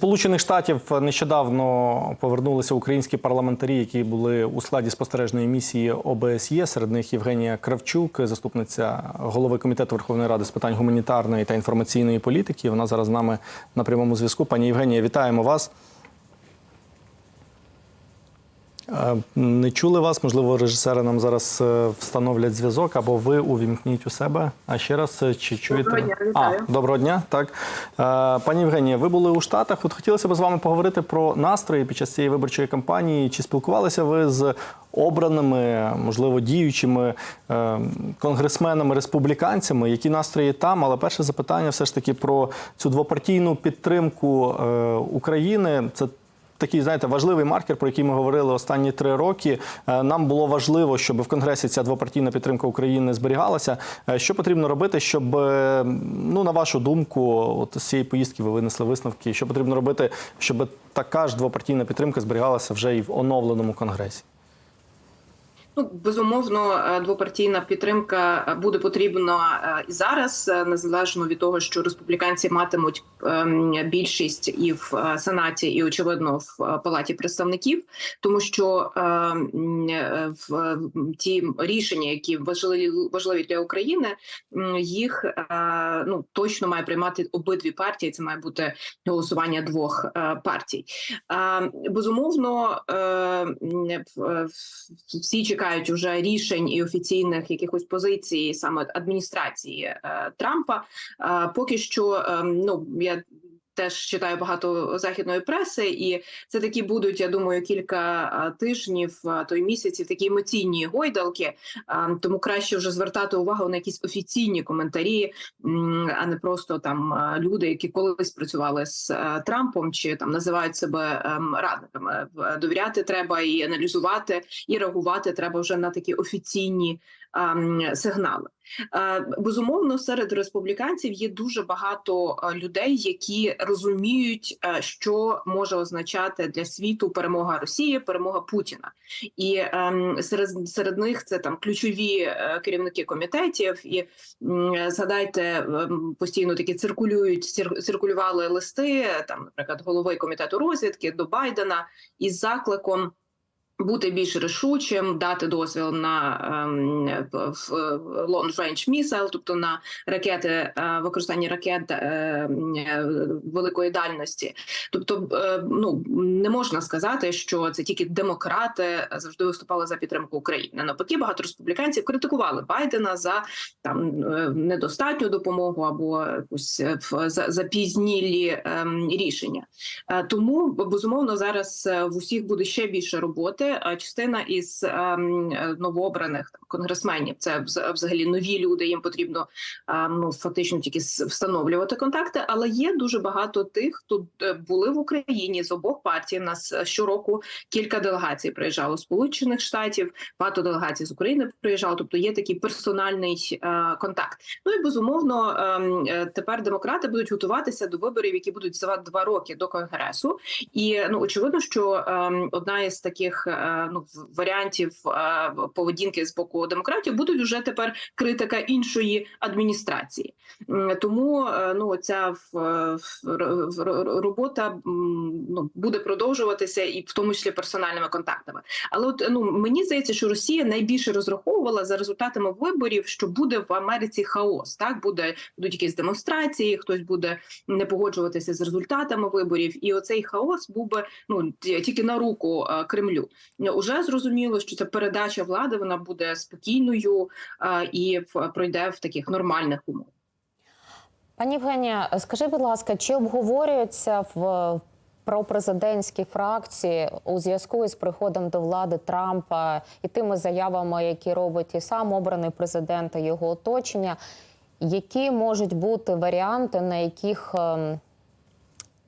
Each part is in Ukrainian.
Сполучених Штатів нещодавно повернулися українські парламентарі, які були у складі спостережної місії ОБСЄ. Серед них Євгенія Кравчук, заступниця голови комітету Верховної Ради з питань гуманітарної та інформаційної політики. Вона зараз з нами на прямому зв'язку. Пані Євгенія, вітаємо вас. Не чули вас, можливо, режисери нам зараз е, встановлять зв'язок, або ви увімкніть у себе. А ще раз, е, чи чуєте? Доброго дня, а, доброго дня. Так, Е, пані Євгенія, ви були у Штатах. От хотілося б з вами поговорити про настрої під час цієї виборчої кампанії. Чи спілкувалися ви з обраними, можливо, діючими конгресменами республіканцями? Які настрої там? Але перше запитання все ж таки про цю двопартійну підтримку України. Це такий, знаєте, важливий маркер, про який ми говорили останні три роки. Е, Нам було важливо, щоб в Конгресі ця двопартійна підтримка України зберігалася. Е, Що потрібно робити, щоб, е, ну на вашу думку, от з цієї поїздки ви винесли висновки, що потрібно робити, щоб така ж двопартійна підтримка зберігалася вже і в оновленому конгресі? Ну, безумовно, е, двопартійна підтримка е, буде потрібна е, і зараз, незалежно від того, що республіканці матимуть ем, більшість і в сенаті, і очевидно в палаті представників, тому що е, м, е, в ті рішення, які важливі для України, їх ну точно має приймати обидві партії. Це має бути голосування двох партій. Е, Безумовно, всі чекають уже рішень і офіційних якихось позицій саме адміністрації е, Трампа. Е, Поки що, е, ну я. Теж читаю багато західної преси, і це такі будуть, я думаю, кілька е, тижнів, то місяців, такі емоційні гойдалки. Е, Тому краще вже звертати увагу на якісь офіційні коментарі, а не просто там е, люди, які колись працювали з е, Трампом, чи там називають себе ем, радниками. Довіряти треба і аналізувати, і реагувати треба вже на такі офіційні ем, сигнали. Е, Безумовно, серед республіканців є дуже багато е, людей, які розуміють, е, що може означати для світу перемога Росії, перемога Путіна, і ем, серед серед них це там ключові е, керівники комітетів. І згадайте, ем, постійно такі циркулюють цир- циркулювали листи, там, наприклад, голови комітету розвідки до Байдена із закликом. Бути більш рішучим, дати дозвіл на ем, long range missile, тобто на ракети, е, використання ракет е, е, великої дальності. Тобто, ну не можна сказати, що це тільки демократи завжди виступали за підтримку України. Навпаки, багато республіканців критикували Байдена за там недостатню допомогу або якусь запізнілі ем, рішення. Тому безумовно зараз в усіх буде ще більше роботи. А частина із ем, е, новообраних там, конгресменів це вз- взагалі нові люди. Їм потрібно ем, ну фактично тільки встановлювати контакти. Але є дуже багато тих, хто е, були в Україні з обох партій. У нас е, щороку кілька делегацій приїжджало з Сполучених Штатів, багато делегацій з України приїжджало. Тобто є такий персональний контакт. Ну і безумовно ем, тепер демократи будуть готуватися до виборів, які будуть за два роки до конгресу. І ну очевидно, що одна із таких ну варіантів е, поведінки з боку демократів будуть вже тепер критика іншої адміністрації. Тому е, ну ця робота ну буде продовжуватися, і в тому числі персональними контактами. Але от ну мені здається, що Росія найбільше розраховувала за результатами виборів, що буде в Америці хаос. Так буде будуть якісь демонстрації, хтось буде не погоджуватися з результатами виборів, і оцей хаос був би ну тільки на руку е, Кремлю. Уже зрозуміло, що ця передача влади вона буде спокійною е, і пройде в таких нормальних умовах. Пані Євгенія, скажи, будь ласка, чи обговорюється в пропрезидентській фракції у зв'язку із приходом до влади Трампа і тими заявами, які робить і сам обраний президент, і його оточення, які можуть бути варіанти, на яких ем,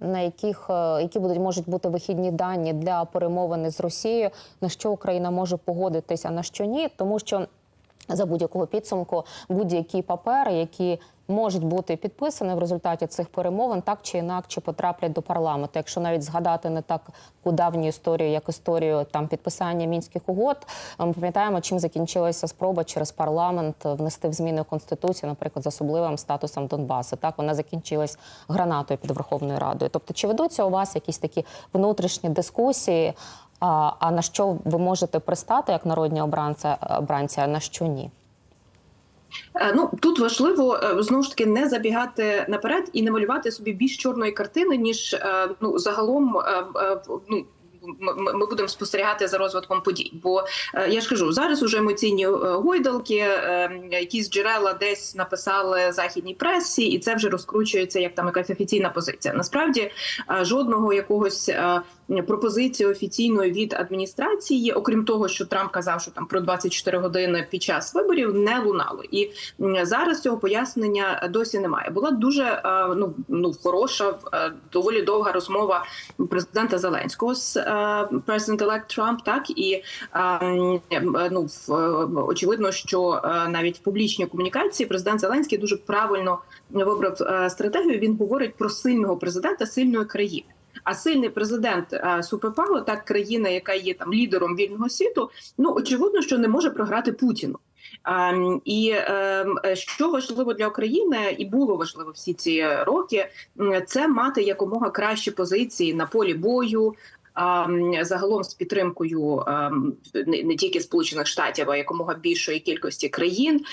на яких е, які будуть можуть бути вихідні дані для перемовини з Росією, на що Україна може погодитися, на що ні, тому що за будь-якого підсумку будь-які папери, які можуть бути підписані в результаті цих перемовин, так чи інакше потраплять до парламенту. Якщо навіть згадати не так давню історію, як історію там підписання мінських угод, ми пам'ятаємо, чим закінчилася спроба через парламент внести в зміни в конституцію, наприклад, з особливим статусом Донбасу. Так вона закінчилась гранатою під Верховною Радою. Тобто, чи ведуться у вас якісь такі внутрішні дискусії? А, а на що ви можете пристати як народні обранці, обранці, а на що ні? Е, Ну тут важливо е, знову ж таки не забігати наперед і не малювати собі більш чорної картини, ніж е, ну загалом ну. Ми будемо спостерігати за розвитком подій, бо е, я ж кажу, зараз уже емоційні е, гойдалки, е, якісь джерела десь написали західній пресі, і це вже розкручується як там якась офіційна позиція. Насправді жодного якогось пропозиції офіційної від адміністрації, окрім того, що Трамп казав, що там про 24 години під час виборів не лунало, і зараз цього пояснення досі немає. Була дуже ну ну хороша, доволі довга розмова президента Зеленського з президент-елект Трамп. Так і е, ну е, очевидно, що е, навіть в публічній комунікації президент Зеленський дуже правильно вибрав стратегію. Він говорить про сильного президента, сильної країни. А сильний президент суперпавер, так країна, яка є там лідером вільного світу, ну очевидно, що не може програти Путіну. Ем, І ем, що важливо для України, і було важливо всі ці роки, це мати якомога кращі позиції на полі бою. Загалом з підтримкою не не тільки Сполучених Штатів, а якомога більшої кількості країн.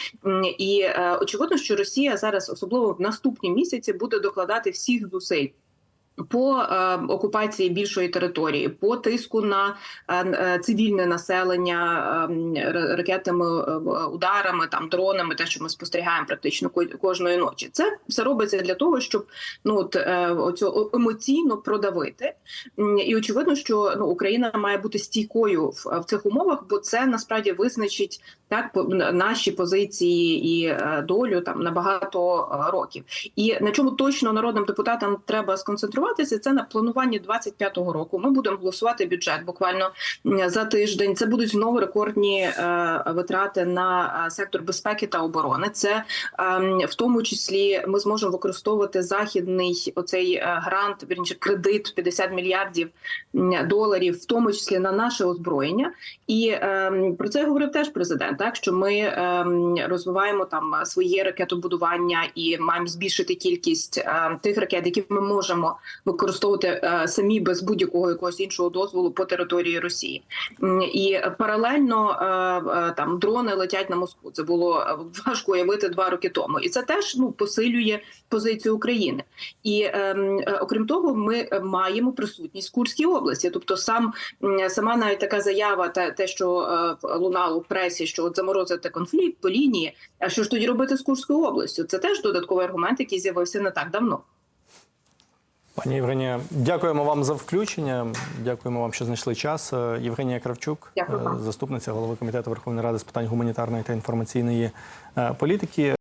І е, очевидно, що Росія зараз, особливо в наступні місяці, буде докладати всіх зусиль по е, окупації більшої території, по тиску на е, е, цивільне населення е, ракетами, ударами, там дронами, те, що ми спостерігаємо практично кожної ночі. Це все робиться для того, щоб ну от оцю емоційно продавити. І очевидно, що ну Україна має бути стійкою в, в цих умовах, бо це насправді визначить так наші позиції і долю там на багато років. І на чому точно народним депутатам треба сконцентруватися, це на плануванні 25-го року. Ми будемо голосувати бюджет буквально за тиждень. Це будуть знову рекордні е, витрати на е, сектор безпеки та оборони. Це ем, в тому числі ми зможемо використовувати західний оцей е, грант, вірніше кредит 50 мільярдів доларів, в тому числі на наше озброєння. І ем, про це говорив теж президент. Так що ми ем, розвиваємо там своє ракетобудування і маємо збільшити кількість тих ракет, які ми можемо використовувати е, самі без будь-якого якогось іншого дозволу по території Росії. І паралельно е, е, там дрони летять на Москву. Це було важко уявити два роки тому, і це теж ну посилює позицію України. І ем, окрім того, ми маємо присутність в Курській області. Тобто, сам сама навіть така заява, та те, що лунало в пресі, що от заморозити конфлікт по лінії. А що ж тоді робити з Курською областю? Це теж додатковий аргумент, який з'явився не так давно. Пані Євгенія, дякуємо вам за включення. Дякуємо вам, що знайшли час. Е, Євгенія Кравчук, Дякую е, заступниця голови комітету Верховної Ради з питань гуманітарної та інформаційної е, політики.